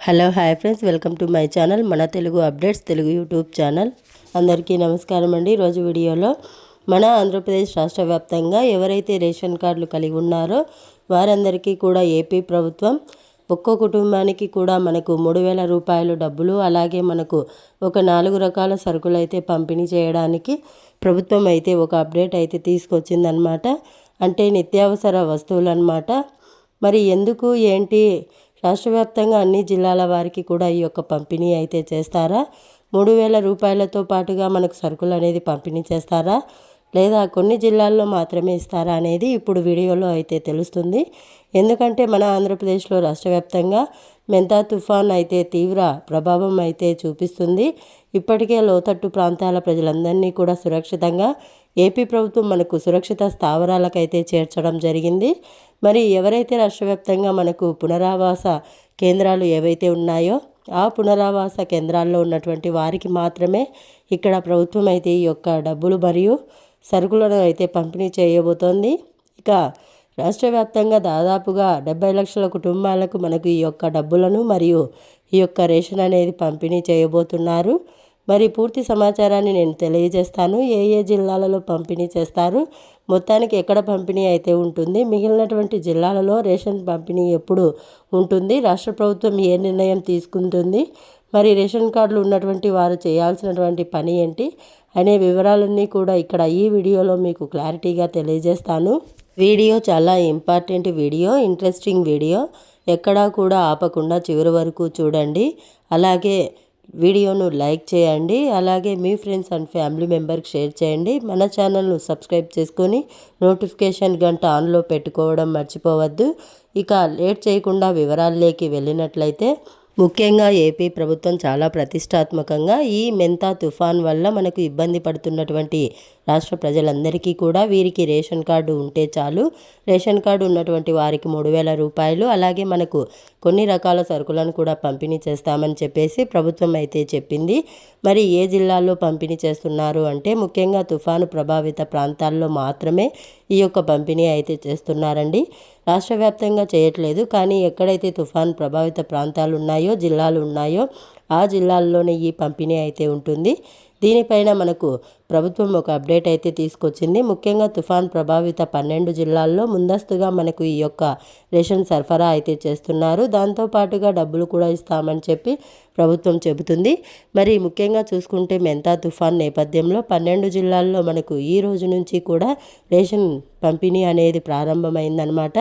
Hello hi friends. Welcome to my channel మన Telugu updates Telugu YouTube channel. అందరికీ నమస్కారం అండి. ఈరోజు వీడియోలో మన ఆంధ్రప్రదేశ్ రాష్ట్ర వ్యాప్తంగా ఎవరైతే రేషన్ కార్డులు కలిగి ఉన్నారో వారందరికీ కూడా ఏపీ ప్రభుత్వం ఒక్కో కుటుంబానికి కూడా మనకు మూడు వేల రూపాయలు డబ్బులు అలాగే మనకు ఒక నాలుగు రకాల సరుకులు అయితే పంపిణీ చేయడానికి ప్రభుత్వం అయితే ఒక అప్డేట్ అయితే తీసుకొచ్చిందనమాట అంటే నిత్యావసర వస్తువులు అనమాట మరి ఎందుకు ఏంటి రాష్ట్ర వ్యాప్తంగా అన్ని జిల్లాల వారికి కూడా ఈ యొక్క పంపిణీ అయితే చేస్తారా? మూడు వేల రూపాయలతో పాటుగా మనకు సరుకులు అనేది పంపిణీ చేస్తారా? లేదా కొన్ని జిల్లాల్లో మాత్రమే ఇస్తారా అనేది ఇప్పుడు వీడియోలో అయితే తెలుస్తుంది. ఎందుకంటే మన ఆంధ్రప్రదేశ్లో రాష్ట్ర వ్యాప్తంగా మెంతా తుఫాన్ అయితే తీవ్ర ప్రభావం అయితే చూపిస్తుంది. ఇప్పటికే లోతట్టు ప్రాంతాల ప్రజలందరినీ కూడా సురక్షితంగా ఏపీ ప్రభుత్వం మనకు సురక్షిత స్థావరాలకైతే చేర్చడం జరిగింది. మరి ఎవరైతే రాష్ట్రవ్యాప్తంగా మనకు పునరావాస కేంద్రాలు ఏవైతే ఉన్నాయో ఆ పునరావాస కేంద్రాల్లో ఉన్నటువంటి వారికి మాత్రమే ఇక్కడ ప్రభుత్వం అయితే ఈ యొక్క డబ్బులు మరియు సరుకులను అయితే పంపిణీ చేయబోతోంది. ఇక రాష్ట్ర వ్యాప్తంగా దాదాపుగా డెబ్బై లక్షల కుటుంబాలకు మనకు ఈ యొక్క డబ్బులను మరియు ఈ యొక్క రేషన్ అనేది పంపిణీ చేయబోతున్నారు. మరి పూర్తి సమాచారాన్ని నేను తెలియజేస్తాను. ఏ ఏ జిల్లాలలో పంపిణీ చేస్తారు? మొత్తానికి ఎక్కడ పంపిణీ అయితే ఉంటుంది? మిగిలినటువంటి జిల్లాలలో రేషన్ పంపిణీ ఎప్పుడు ఉంటుంది? రాష్ట్ర ప్రభుత్వం ఏ నిర్ణయం తీసుకుంటుంది? మరి రేషన్ కార్డులు ఉన్నటువంటి వారు చేయాల్సినటువంటి పని ఏంటి? అనే వివరాలన్నీ కూడా ఇక్కడ ఈ వీడియోలో మీకు క్లారిటీగా తెలియజేస్తాను. వీడియో చాలా ఇంపార్టెంట్ వీడియో ఇంట్రెస్టింగ్ వీడియో. ఎక్కడా కూడా ఆపకుండా చివరి వరకు చూడండి. అలాగే వీడియోను లైక్ చేయండి. అలాగే మీ ఫ్రెండ్స్ అండ్ ఫ్యామిలీ మెంబర్కి షేర్ చేయండి. మన ఛానల్ను సబ్స్క్రైబ్ చేసుకొని నోటిఫికేషన్ గంట ఆన్లో పెట్టుకోవడం మర్చిపోవద్దు. ఇక లేట్ చేయకుండా వివరాల్లోకి వెళ్ళినట్లయితే ముఖ్యంగా ఏపీ ప్రభుత్వం చాలా ప్రతిష్టాత్మకంగా ఈ మెంతా తుఫాన్ వల్ల మనకు ఇబ్బంది పడుతున్నటువంటి రాష్ట్ర ప్రజలందరికీ కూడా వీరికి రేషన్ కార్డు ఉంటే చాలు. రేషన్ కార్డు ఉన్నటువంటి వారికి మూడు వేల రూపాయలు అలాగే మనకు కొన్ని రకాల సరుకులను కూడా పంపిణీ చేస్తామని చెప్పేసి ప్రభుత్వం అయితే చెప్పింది. మరి ఏ జిల్లాల్లో పంపిణీ చేస్తున్నారు అంటే ముఖ్యంగా తుఫాను ప్రభావిత ప్రాంతాల్లో మాత్రమే ఈ యొక్క పంపిణీ అయితే చేస్తున్నారండి. రాష్ట్ర వ్యాప్తంగా చేయట్లేదు. కానీ ఎక్కడైతే తుఫాన్ ప్రభావిత ప్రాంతాలు ఉన్నాయో జిల్లాలు ఉన్నాయో ఆ జిల్లాల్లోనే ఈ పంపిణీ అయితే ఉంటుంది. దీనిపైన మనకు ప్రభుత్వం ఒక అప్డేట్ అయితే తీసుకొచ్చింది. ముఖ్యంగా తుఫాన్ ప్రభావిత పన్నెండు జిల్లాల్లో ముందస్తుగా మనకు ఈ యొక్క రేషన్ సరఫరా అయితే చేస్తున్నారు. దాంతోపాటుగా డబ్బులు కూడా ఇస్తామని చెప్పి ప్రభుత్వం చెబుతుంది. మరి ముఖ్యంగా చూసుకుంటే మెంతా తుఫాన్ నేపథ్యంలో పన్నెండు జిల్లాల్లో మనకు ఈ రోజు నుంచి కూడా రేషన్ పంపిణీ అనేది ప్రారంభమైందనమాట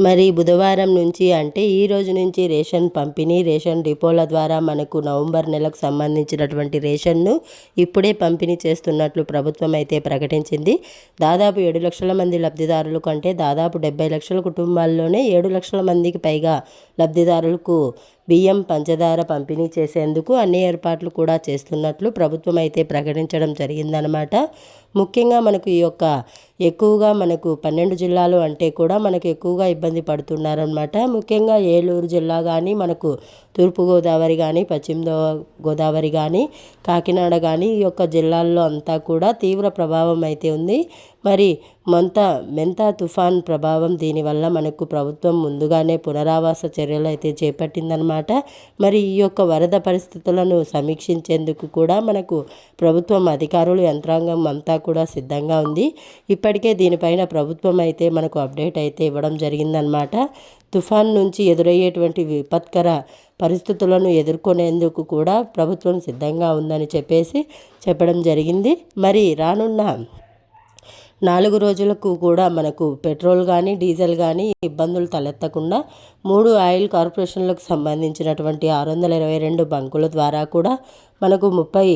మరి బుధవారం నుంచి అంటే ఈ రోజు నుంచి రేషన్ పంపిణీ రేషన్ డిపోల ద్వారా మనకు నవంబర్ నెలకు సంబంధించినటువంటి రేషన్ను ఇప్పుడే పంపిణీ చేస్తున్నట్లు ప్రభుత్వం అయితే ప్రకటించింది. దాదాపు ఏడు లక్షల మంది లబ్ధిదారులు కంటే దాదాపు డెబ్బై లక్షల కుటుంబాల్లోనే ఏడు లక్షల మందికి పైగా లబ్ధిదారులకు బియ్యం పంచదార పంపిణీ చేసేందుకు అన్ని ఏర్పాట్లు కూడా చేస్తున్నట్లు ప్రభుత్వం అయితే ప్రకటించడం జరిగిందనమాట ముఖ్యంగా మనకు ఈ యొక్క ఎక్కువగా మనకు పన్నెండు జిల్లాలు అంటే కూడా మనకు ఎక్కువగా ఇబ్బంది పడుతున్నారనమాట ముఖ్యంగా ఏలూరు జిల్లా కానీ మనకు తూర్పుగోదావరి కానీ పశ్చిమ గోదావరి కానీ కాకినాడ కానీ ఈ యొక్క జిల్లాల్లో అంతా కూడా తీవ్ర ప్రభావం అయితే ఉంది. మరి మంత మెంతా తుఫాన్ ప్రభావం దీనివల్ల మనకు ప్రభుత్వం ముందుగానే పునరావాస చర్యలు అయితే చేపట్టిందనమాట మరి ఈ యొక్క వరద పరిస్థితులను సమీక్షించేందుకు కూడా మనకు ప్రభుత్వం అధికారులు యంత్రాంగం అంతా కూడా సిద్ధంగా ఉంది. ఇప్పటికే దీనిపైన ప్రభుత్వం అయితే మనకు అప్డేట్ అయితే ఇవ్వడం జరిగిందనమాట తుఫాన్ నుంచి ఎదురయ్యేటువంటి విపత్కర పరిస్థితులను ఎదుర్కొనేందుకు కూడా ప్రభుత్వం సిద్ధంగా ఉందని చెప్పేసి చెప్పడం జరిగింది. మరి రానున్న నాలుగు రోజులకు కూడా మనకు పెట్రోల్ కానీ డీజిల్ కానీ ఇబ్బందులు తలెత్తకుండా మూడు ఆయిల్ కార్పొరేషన్లకు సంబంధించినటువంటి ఆరు వందల ఇరవై రెండు బంకుల ద్వారా కూడా మనకు ముప్పై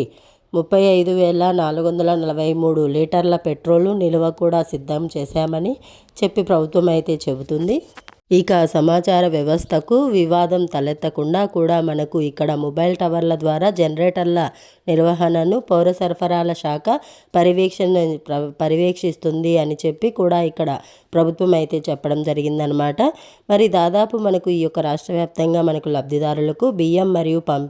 ముప్పై ఐదు వేల నాలుగు వందల నలభై మూడు లీటర్ల పెట్రోలు నిల్వ కూడా సిద్ధం చేశామని చెప్పి ప్రభుత్వం అయితే చెబుతుంది. ఇక సమాచార వ్యవస్థకు వివాదం తలెత్తకుండా కూడా మనకు ఇక్కడ మొబైల్ టవర్ల ద్వారా జనరేటర్ల నిర్వహణను పౌర సరఫరాల శాఖ పర్యవేక్షణ పర్యవేక్షిస్తుంది అని చెప్పి కూడా ఇక్కడ ప్రభుత్వం అయితే చెప్పడం జరిగిందనమాట మరి దాదాపు మనకు ఈ యొక్క రాష్ట్ర వ్యాప్తంగా మనకు లబ్ధిదారులకు బియ్యం మరియు పం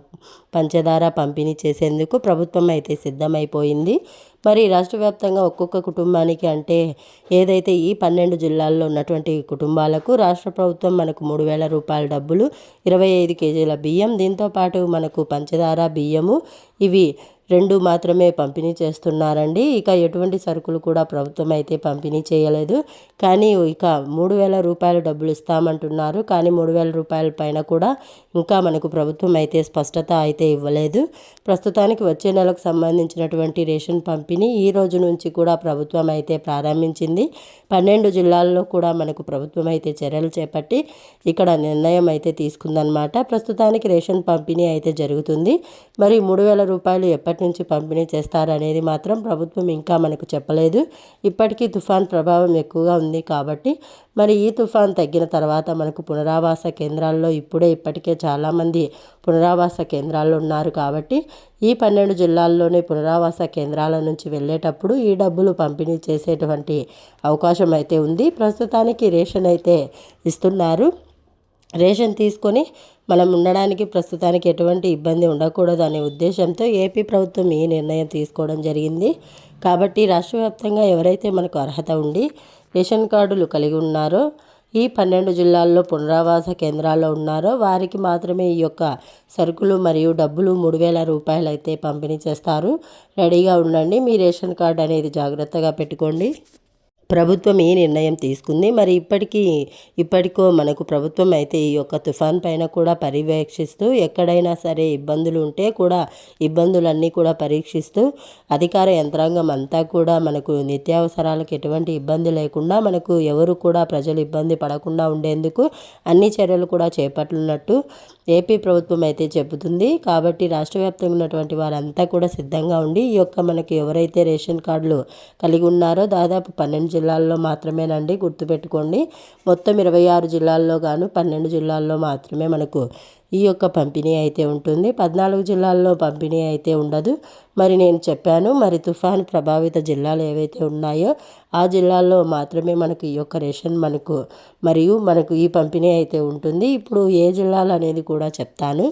పంచదార పంపిణీ చేసేందుకు ప్రభుత్వం అయితే సిద్ధమైపోయింది. మరి రాష్ట్ర వ్యాప్తంగా ఒక్కొక్క కుటుంబానికి అంటే ఏదైతే ఈ పన్నెండు జిల్లాల్లో ఉన్నటువంటి కుటుంబాలకు రాష్ట్ర ప్రభుత్వం మనకు మూడు వేల రూపాయల డబ్బులు ఇరవై ఐదు కేజీల బియ్యం దీంతోపాటు మనకు పంచదార బియ్యము ఇవి రెండు మాత్రమే పంపిణీ చేస్తున్నారండి. ఇక ఎటువంటి సరుకులు కూడా ప్రభుత్వం అయితే పంపిణీ చేయలేదు. కానీ ఇక మూడు వేల రూపాయల డబ్బులు ఇస్తామంటున్నారు. కానీ మూడు వేల రూపాయల పైన కూడా ఇంకా మనకు ప్రభుత్వం అయితే స్పష్టత అయితే ఇవ్వలేదు. ప్రస్తుతానికి వచ్చే నెలకు సంబంధించినటువంటి రేషన్ పంపిణీ ఈ రోజు నుంచి కూడా ప్రభుత్వం అయితే ప్రారంభించింది. పన్నెండు జిల్లాల్లో కూడా మనకు ప్రభుత్వం అయితే చర్యలు చేపట్టి ఇక్కడ నిర్ణయం అయితే తీసుకుందనమాట ప్రస్తుతానికి రేషన్ పంపిణీ అయితే జరుగుతుంది. మరి మూడు వేల రూపాయలు ఎప్పటి నుంచి పంపిణీ చేస్తారనేది మాత్రం ప్రభుత్వం ఇంకా మనకు చెప్పలేదు. ఇప్పటికీ తుఫాన్ ప్రభావం ఎక్కువగా ఉంది కాబట్టి మరి ఈ తుఫాన్ తగ్గిన తర్వాత మనకు పునరావాస కేంద్రాల్లో ఇప్పుడే ఇప్పటికే చాలామంది పునరావాస కేంద్రాల్లో ఉన్నారు కాబట్టి ఈ పన్నెండు జిల్లాల్లోని పునరావాస కేంద్రాల నుంచి వెళ్ళేటప్పుడు ఈ డబ్బులు పంపిణీ చేసేటువంటి అవకాశం అయితే ఉంది. ప్రస్తుతానికి రేషన్ అయితే ఇస్తున్నారు. రేషన్ తీసుకొని మనం ఉండడానికి ప్రస్తుతానికి ఎటువంటి ఇబ్బంది ఉండకూడదు అనే ఉద్దేశంతో ఏపీ ప్రభుత్వం ఈ నిర్ణయం తీసుకోవడం జరిగింది. కాబట్టి రాష్ట్ర వ్యాప్తంగా ఎవరైతే మనకు అర్హత ఉండి రేషన్ కార్డులు కలిగి ఉన్నారో ఈ పన్నెండు జిల్లాల్లో పునరావాస కేంద్రాల్లో ఉన్నారో వారికి మాత్రమే ఈ యొక్క సరుకులు మరియు డబ్బులు మూడు వేల రూపాయలు అయితే పంపిణీ చేస్తారు. రెడీగా ఉండండి. మీ రేషన్ కార్డు అనేది జాగ్రత్తగా పెట్టుకోండి. ప్రభుత్వం ఈ నిర్ణయం తీసుకుంది? మరి ఇప్పటికీ ఇప్పటికో మనకు ప్రభుత్వం అయితే ఈ యొక్క తుఫాన్ పైన కూడా పర్యవేక్షిస్తూ ఎక్కడైనా సరే ఇబ్బందులు ఉంటే కూడా ఇబ్బందులన్నీ కూడా పరీక్షిస్తూ అధికార యంత్రాంగం అంతా కూడా మనకు నిత్యావసరాలకు ఎటువంటి ఇబ్బంది లేకుండా మనకు ఎవరు కూడా ప్రజలు ఇబ్బంది పడకుండా ఉండేందుకు అన్ని చర్యలు కూడా చేపట్టినట్టు ఏపీ ప్రభుత్వం అయితే చెబుతుంది. కాబట్టి రాష్ట్ర వ్యాప్తంగా ఉన్నటువంటి వారంతా కూడా సిద్ధంగా ఉండి ఈ యొక్క మనకి ఎవరైతే రేషన్ కార్డులు కలిగి ఉన్నారో దాదాపు పన్నెండు జిల్లాల్లో మాత్రమేనండి గుర్తుపెట్టుకోండి. మొత్తం ఇరవై ఆరు జిల్లాల్లో గాను పన్నెండు జిల్లాల్లో మాత్రమే మనకు ఈ యొక్క పంపిణీ అయితే ఉంటుంది. పద్నాలుగు జిల్లాల్లో పంపిణీ అయితే ఉండదు. మరి నేను చెప్పాను మరి తుఫాన్ ప్రభావిత జిల్లాలు ఏవైతే ఉన్నాయో ఆ జిల్లాల్లో మాత్రమే మనకు ఈ యొక్క రేషన్ మనకు మరియు మనకు ఈ పంపిణీ అయితే ఉంటుంది. ఇప్పుడు ఏ జిల్లాలు అనేది కూడా చెప్తాను.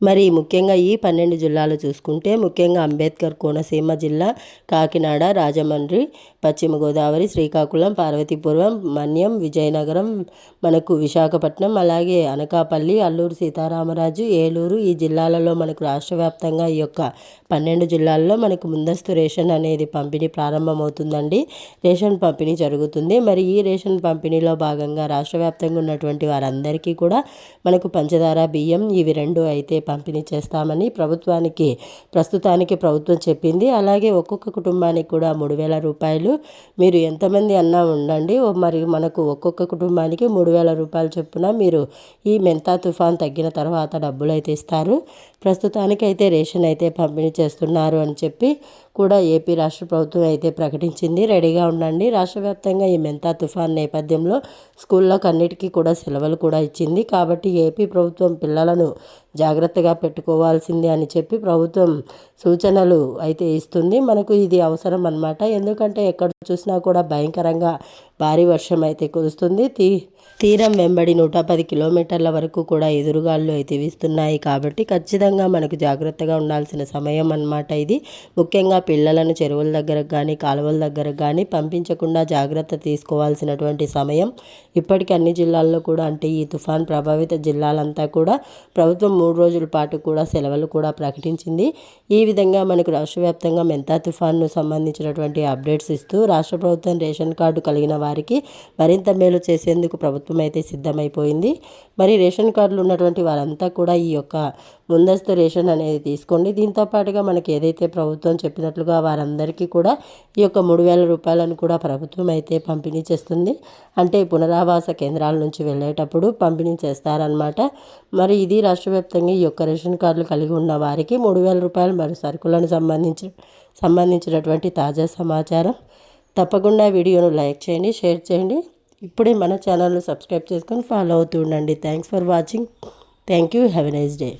మరి ముఖ్యంగా ఈ పన్నెండు జిల్లాలు చూసుకుంటే ముఖ్యంగా అంబేద్కర్ కోనసీమ జిల్లా కాకినాడ రాజమండ్రి పశ్చిమ గోదావరి శ్రీకాకుళం పార్వతీపురం మన్యం విజయనగరం మనకు విశాఖపట్నం అలాగే అనకాపల్లి అల్లూరు సీతారామరాజు ఏలూరు ఈ జిల్లాలలో మనకు రాష్ట్ర వ్యాప్తంగా ఈ యొక్క పన్నెండు జిల్లాల్లో మనకు ముందస్తు రేషన్ అనేది పంపిణీ ప్రారంభమవుతుందండి. రేషన్ పంపిణీ జరుగుతుంది. మరి ఈ రేషన్ పంపిణీలో భాగంగా రాష్ట్ర వ్యాప్తంగా ఉన్నటువంటి వారందరికీ కూడా మనకు పంచదార బియ్యం ఇవి రెండు అయితే పంపిణీ చేస్తామని ప్రభుత్వానికి ప్రస్తుతానికి ప్రభుత్వం చెప్పింది. అలాగే ఒక్కొక్క కుటుంబానికి కూడా మూడు వేల రూపాయలు. మీరు ఎంతమంది అన్నా ఉండండి. మరి మనకు ఒక్కొక్క కుటుంబానికి మూడు వేల రూపాయలు చొప్పున మీరు ఈ మెంతా తుఫాన్ తగ్గిన తర్వాత డబ్బులు అయితే ఇస్తారు. ప్రస్తుతానికైతే రేషన్ అయితే పంపిణీ చేస్తున్నారు అని చెప్పి కూడా ఏపీ రాష్ట్ర ప్రభుత్వం అయితే ప్రకటించింది. రెడీగా ఉండండి. రాష్ట్ర వ్యాప్తంగా ఈ మెంతా తుఫాన్ నేపథ్యంలో స్కూళ్ళకు అన్నిటికీ కూడా సెలవులు కూడా ఇచ్చింది. కాబట్టి ఏపీ ప్రభుత్వం పిల్లలను జాగ్రత్తగా పెట్టుకోవాల్సింది అని చెప్పి ప్రభుత్వం సూచనలు అయితే ఇస్తుంది. మనకు ఇది అవసరం అనమాట ఎందుకంటే ఎక్కడ చూసినా కూడా భయంకరంగా భారీ వర్షం అయితే కురుస్తుంది. తీ తీరం వెంబడి నూట పది కిలోమీటర్ల వరకు కూడా ఎదురుగాళ్ళు అయితే వీస్తున్నాయి కాబట్టి ఖచ్చితంగా మనకు జాగ్రత్తగా ఉండాల్సిన సమయం అన్నమాట ఇది. ముఖ్యంగా పిల్లలను చెరువుల దగ్గర కానీ కాలువల దగ్గర కానీ పంపించకుండా జాగ్రత్త తీసుకోవాల్సినటువంటి సమయం. ఇప్పటికీ అన్ని జిల్లాల్లో కూడా అంటే ఈ తుఫాన్ ప్రభావిత జిల్లాలంతా కూడా ప్రభుత్వం మూడు రోజుల పాటు కూడా సెలవులు కూడా ప్రకటించింది. ఈ విధంగా మనకు రాష్ట్ర వ్యాప్తంగా మెంతా తుఫాన్ను సంబంధించినటువంటి అప్డేట్స్ ఇస్తూ రాష్ట్ర ప్రభుత్వం రేషన్ కార్డు కలిగిన వారికి మరింత మేలు చేసేందుకు ప్రభుత్వం అయితే సిద్ధమైపోయింది. మరి రేషన్ కార్డులు ఉన్నటువంటి వారంతా కూడా ఈ యొక్క ముందస్తు రేషన్ అనేది తీసుకోండి. దీంతో పాటుగా మనకి ఏదైతే ప్రభుత్వం చెప్పినట్లుగా వారందరికీ కూడా ఈ యొక్క మూడు వేల రూపాయలను కూడా ప్రభుత్వం అయితే పంపిణీ చేస్తుంది. అంటే పునరావాస కేంద్రాల నుంచి వెళ్ళేటప్పుడు పంపిణీ చేస్తారనమాట మరి ఇది రాష్ట్ర వ్యాప్తంగా ఈ యొక్క రేషన్ కార్డులు కలిగి ఉన్న వారికి మూడు వేల రూపాయలు మరి సరుకులను సంబంధించి సంబంధించినటువంటి తాజా సమాచారం. తప్పకుండా వీడియోను లైక్ చేయండి షేర్ చేయండి. ఇప్పుడే మన ఛానల్ను సబ్స్క్రైబ్ చేసుకొని ఫాలో అవుతూ ఉండండి. Thanks for watching. Thank you. Have a nice day.